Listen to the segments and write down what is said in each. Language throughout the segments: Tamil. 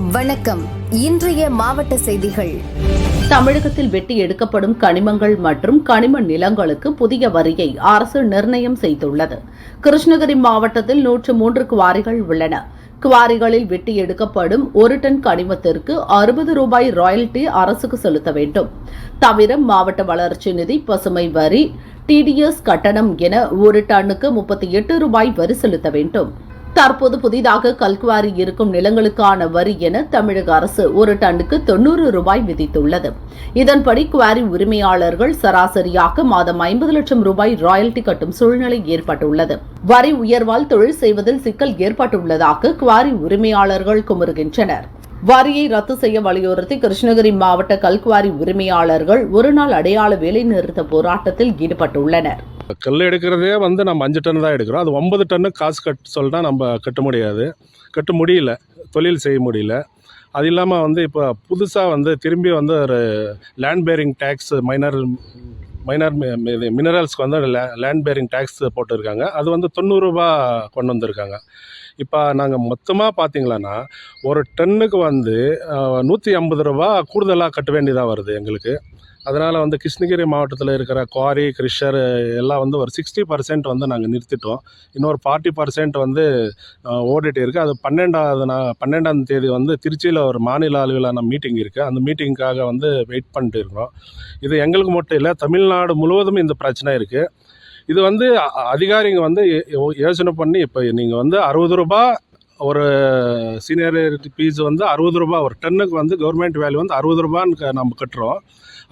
வணக்கம். இன்றைய மாவட்ட செய்திகள். தமிழகத்தில் வெட்டி எடுக்கப்படும் கனிமங்கள் மற்றும் கனிம நிலங்களுக்கு புதிய வரியை அரசு நிர்ணயம் செய்துள்ளது. கிருஷ்ணகிரி மாவட்டத்தில் நூற்று மூன்று குவாரிகள் உள்ளன. குவாரிகளில் வெட்டி எடுக்கப்படும் ஒரு டன் கனிமத்திற்கு அறுபது ரூபாய் ராயல்டி அரசுக்கு செலுத்த வேண்டும். தவிர மாவட்ட வளர்ச்சி நிதி பசுமை வரி டிடிஎஸ் கட்டணம் என ஒரு டன்னுக்கு முப்பத்தி எட்டு ரூபாய் வரி செலுத்த வேண்டும். தற்போது புதிதாக கல்குவாரி இருக்கும் நிலங்களுக்கான வரி என தமிழக அரசு ஒரு டன்னுக்கு தொண்ணூறு ரூபாய் விதித்துள்ளது. இதன்படி குவாரி உரிமையாளர்கள் சராசரியாக மாதம் ஐம்பது லட்சம் ரூபாய் ராயல்டி கட்டும் சூழ்நிலை ஏற்பட்டுள்ளது. வரி உயர்வால் தொழில் செய்வதில் சிக்கல் ஏற்பட்டுள்ளதாக குவாரி உரிமையாளர்கள் குமுறுகின்றனர். வரியை ரத்து செய்ய வலியுறுத்தி கிருஷ்ணகிரி மாவட்ட கல்குவாரி உரிமையாளர்கள் ஒருநாள் அடையாள வேலைநிறுத்த போராட்டத்தில் ஈடுபட்டுள்ளனர். கல் எடுக்கிறதே வந்து நம்ம அஞ்சு டன் தான் எடுக்கிறோம். அது ஒன்பது டன்னு காசு கட் சொல்லிட்டா நம்ம கட்ட முடியாது. கட்ட முடியல. தொழில் செய்ய முடியல. அது இல்லாமல் வந்து இப்போ புதுசாக வந்து திரும்பி வந்து ஒரு land bearing tax minor minor இது மினரல்ஸ்க்கு வந்து லேண்ட் பேரிங் டேக்ஸ் போட்டிருக்காங்க. அது வந்து தொண்ணூறுரூபா கொண்டு வந்திருக்காங்க. இப்போ நாங்கள் மொத்தமாக பார்த்தீங்களன்னா ஒரு டன்னுக்கு வந்து நூற்றி ஐம்பது ரூபா கூடுதலாக கட்ட வேண்டியதாக வருது எங்களுக்கு. அதனால் வந்து கிருஷ்ணகிரி மாவட்டத்தில் இருக்கிற குவாரி கிரிஷர் எல்லாம் வந்து ஒரு சிக்ஸ்டி பர்சன்ட் வந்து நாங்கள் நிறுத்திட்டோம். இன்னொரு ஃபார்ட்டி பர்சன்ட் வந்து ஓடிட்டு இருக்குது அது பன்னெண்டாவது நான் பன்னெண்டாம் தேதி வந்து திருச்சியில் ஒரு மாநில அளவிலான மீட்டிங் இருக்குது அந்த மீட்டிங்க்காக வந்து வெயிட் பண்ணிட்டு இருக்கிறோம். இது எங்களுக்கு மட்டும் இல்லை தமிழ்நாடு முழுவதும் இந்த பிரச்சனை இருக்குது இது வந்து அதிகாரிங்க வந்து யோசனை பண்ணி இப்போ நீங்கள் வந்து அறுபது ரூபா ஒரு சீனியரிட்டி ஃபீஸ் வந்து அறுபது ரூபா ஒரு டன்னுக்கு வந்து கவர்மெண்ட் வேல்யூ வந்து அறுபது ரூபான்னு நம்ம கட்டுறோம்.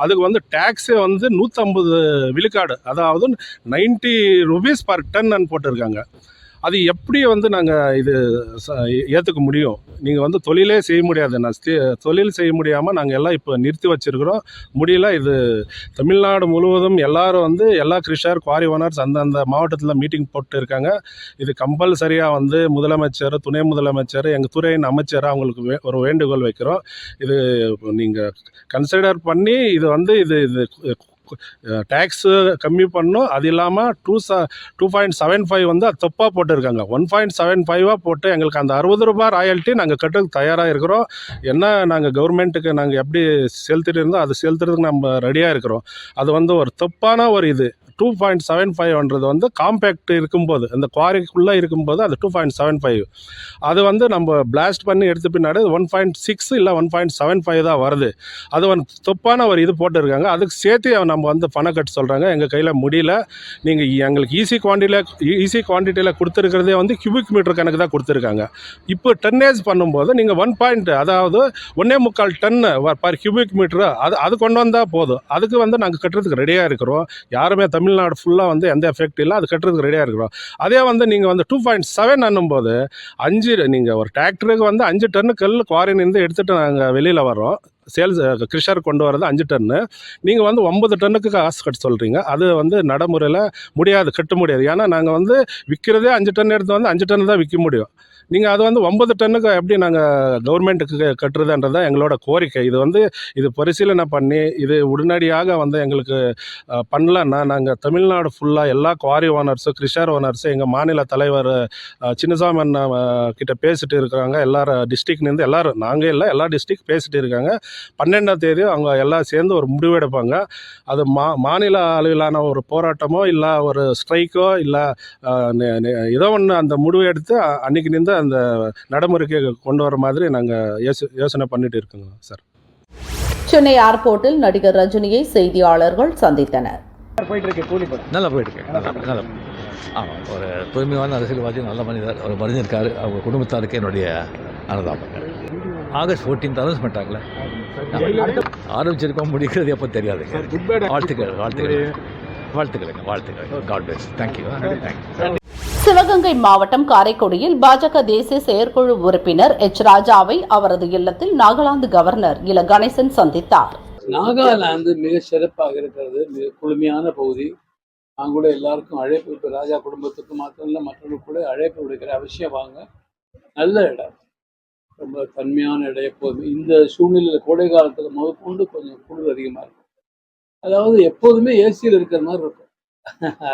அதுக்கு வந்து டேக்ஸே வந்து நூற்றம்பது விழுக்காடு அதாவது நைன்ட்டி ருபீஸ் பர் டன்னு போட்டிருக்காங்க. அது எப்படி வந்து நாங்கள் இது ஏற்றுக்க முடியும்? நீங்கள் வந்து தொழிலே செய்ய முடியாது. நான் தொழில் செய்ய முடியாமல் நாங்கள் எல்லாம் இப்போ நிறுத்தி வச்சுருக்கிறோம். முடியல இது தமிழ்நாடு முழுவதும் எல்லாரும் வந்து எல்லா கிருஷர் குவாரி ஓனர்ஸ் அந்தந்த மாவட்டத்தில் மீட்டிங் போட்டு இருக்காங்க இது கம்பல்சரியாக வந்து முதலமைச்சர் துணை முதலமைச்சர் எங்கள் துறையின் அமைச்சர் அவங்களுக்கு வே- ஒரு வேண்டுகோள் வைக்கிறோம். இது நீங்கள் கன்சிடர் பண்ணி இது வந்து இது இது டேக்ஸு கம்மி பண்ணும். அது இல்லாமல் டூ ச டூ பாயிண்ட் செவன் ஃபைவ் வந்து அது தப்பாக போட்டிருக்காங்க. ஒன் பாயிண்ட் செவன் ஃபைவாக போட்டு எங்களுக்கு அந்த அறுபது ரூபாய் ராயல்ட்டி நாங்கள் கட்டுறதுக்கு தயாராக இருக்கிறோம். என்ன நாங்கள் கவர்மெண்ட்டுக்கு நாங்கள் எப்படி செலுத்திட்டு இருந்தோம் அது செலுத்துறதுக்கு நம்ம ரெடியாக இருக்கிறோம். அது வந்து ஒரு தப்பான ஒரு இது. டூ பாயிண்ட் செவன் ஃபைவ்ன்றது வந்து காம்பேக்ட் இருக்கும்போது இந்த குவாரிக்குள்ளே இருக்கும்போது அது டூ பாயிண்ட் செவன் ஃபைவ் அது வந்து நம்ம பிளாஸ்ட் பண்ணி எடுத்த பின்னாடி ஒன் பாயிண்ட் சிக்ஸ் இல்லை ஒன் பாயிண்ட் செவன் ஃபைவ் தான் வருது. அது ஒன் தொப்பான ஒரு இது போட்டிருக்காங்க. அதுக்கு சேர்த்து நம்ம வந்து பணம் கட்ட சொல்கிறாங்க எங்கள் கையில் முடியல. நீங்கள் எங்களுக்கு ஈஸி குவான்டிட்டியில் ஈஸி குவான்டிட்டியில் கொடுத்துருக்கிறதே வந்து கியூபிக் மீட்டர் கணக்கு தான் கொடுத்துருக்காங்க. இப்போ டன்னேஜ் பண்ணும்போது நீங்கள் ஒன் பாயிண்ட் அதாவது ஒன்றே முக்கால் டன்னு பர் கியூபிக் மீட்டர் அது அது கொண்டு வந்தால் போதும். அதுக்கு வந்து நாங்கள் கட்டுறதுக்கு ரெடியாக இருக்கிறோம். யாருமே தமிழ் தமிழ்நாடு ஃபுல்லாக வந்து எந்த எஃபெக்ட் இல்லை அது கட்டுறதுக்கு ரெடியாக இருக்கிறோம். அதே வந்து நீங்கள் வந்து டூ பாயிண்ட் செவன் அண்ணும்போது அஞ்சு நீங்கள் ஒரு டிராக்டருக்கு வந்து அஞ்சு டன்னு கல் குவாரினிருந்து எடுத்துகிட்டு நாங்கள் வெளியில் வரோம் சேல்ஸ் கிருஷர் கொண்டு வரது அஞ்சு டன்னு நீங்கள் வந்து ஒன்பது டன்னுக்கு காசு கட்ட சொல்கிறீங்க அது வந்து நடைமுறையில் முடியாது கட்ட முடியாது. ஏன்னா நாங்கள் வந்து விற்கிறதே அஞ்சு டன் எடுத்து வந்து அஞ்சு டன் தான் விற்க முடியும். நீங்கள் அது வந்து ஒன்பது டன்னுக்கு எப்படி நாங்கள் கவர்மெண்ட்டுக்கு கட்டுறதுன்றது தான் எங்களோட கோரிக்கை. இது வந்து இது பரிசீலனை பண்ணி இது உடனடியாக வந்து எங்களுக்கு பண்ணலன்னா நாங்கள் தமிழ்நாடு ஃபுல்லாக எல்லா குவாரி ஓனர்ஸும் கிருஷார் ஓனர்ஸும் எங்கள் மாநில தலைவர் அஹ், சின்னசாமி அண்ணா கிட்ட பேசிட்டு இருக்கிறாங்க. எல்லாரும் டிஸ்ட்ரிக்ட்லேருந்து எல்லோரும் நாங்கள் இல்லை எல்லா டிஸ்ட்ரிக்ட் பேசிட்டு இருக்காங்க. பன்னெண்டாம் தேதி அவங்க எல்லாம் சேர்ந்து ஒரு முடிவெடுப்பாங்க அது மா மாநில அளவிலான ஒரு போராட்டமோ இல்லை ஒரு ஸ்ட்ரைக்கோ இல்லை ஏதோ ஒன்று அந்த முடிவு எடுத்து அன்னைக்கு நின்று அந்த நடைமுறைக்கு கொண்டு வர மாதிரி நாங்கள் யோசி யோசனை பண்ணிட்டு இருக்கோங்க சார். சென்னை ஏர்போர்ட்டில் நடிகர் ரஜினியை செய்தியாளர்கள் சந்தித்தனர். நல்லா ஆமாம் ஒரு தூய்மையான அரசியல்வாதி நல்ல மனிதர் ஒரு மனிதர் இருக்காரு. அவங்க குடும்பத்தாருக்கு என்னுடைய அனுதாபங்கள். ஆகஸ்ட் ஃபோர்டீன்த் அனௌன்ஸ்மெண்ட் ஆகல. ஆரம்பிச்சிருக்கோம் முடிக்கிறது எப்போ தெரியாதுங்க. வாழ்த்துக்கள் வாழ்த்துக்கள். வாழ்த்துக்களுங்க வாழ்த்துக்கள். God bless thank you thank you Sivaganga மாவட்டம் காரைக்குடியில் பாஜக தேசிய செயற்குழு உறுப்பினர் எச். ராஜாவை அவரது இல்லத்தில் நாகாலாந்து கவர்னர் இல கணேசன் சந்தித்தார். நாகாலாந்து மிக சிறப்பாக இருக்கிறது மிக குளுமையான பகுதி. நான் கூட எல்லாருக்கும் அழைப்பு இப்போ ராஜா குடும்பத்துக்கு மாத்திரம் இல்லை கூட அழைப்பு விடுக்கிற அவசியம் வாங்க. நல்ல இடம். ரொம்ப தன்மையான இடம் எப்போதுமே. இந்த சூழ்நிலையில் கோடை காலத்தில் முதற்கொண்டு கொஞ்சம் குளிர் அதிகமாக இருக்கும். அதாவது எப்போதுமே ஏசியில் இருக்கிற மாதிரி இருக்கும்.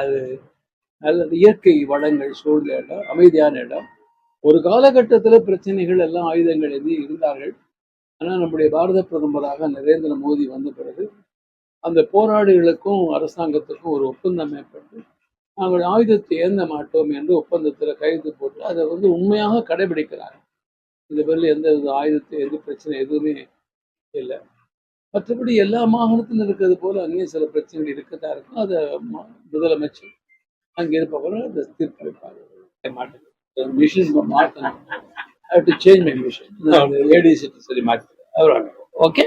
அது நல்ல இயற்கை வளங்கள் சூழ்ந்த இடம் அமைதியான இடம். ஒரு காலகட்டத்தில் பிரச்சனைகள் எல்லாம் ஆயுதங்கள் எது இருந்தார்கள். ஆனால் நம்முடைய பாரத பிரதமராக நரேந்திர மோடி வந்த பிறகு அந்த போராடிகளுக்கும் அரசாங்கத்துக்கும் ஒரு ஒப்பந்தம் ஏற்பட்டு நாங்கள் ஆயுதத்தை ஏந்த மாட்டோம் என்று ஒப்பந்தத்தில் கைது போட்டு அதை வந்து உண்மையாக கடைபிடிக்கிறாங்க. இந்த பேரில் எந்த வித ஆயுதத்தை எது பிரச்சனை எதுவுமே இல்லை. மற்றபடி எல்லா மாகாணத்திலும் இருக்கிறது போல அங்கேயும் சில பிரச்சனைகள் இருக்கத்தான் இருக்கும். அதை முதலமைச்சர் அங்கே இருப்பவர் அதை தீர்ப்பளிப்பாங்க மாட்டேன் மிஷின் மாற்றணும் I to change my machine ADC சரி மாற்றி ஓகே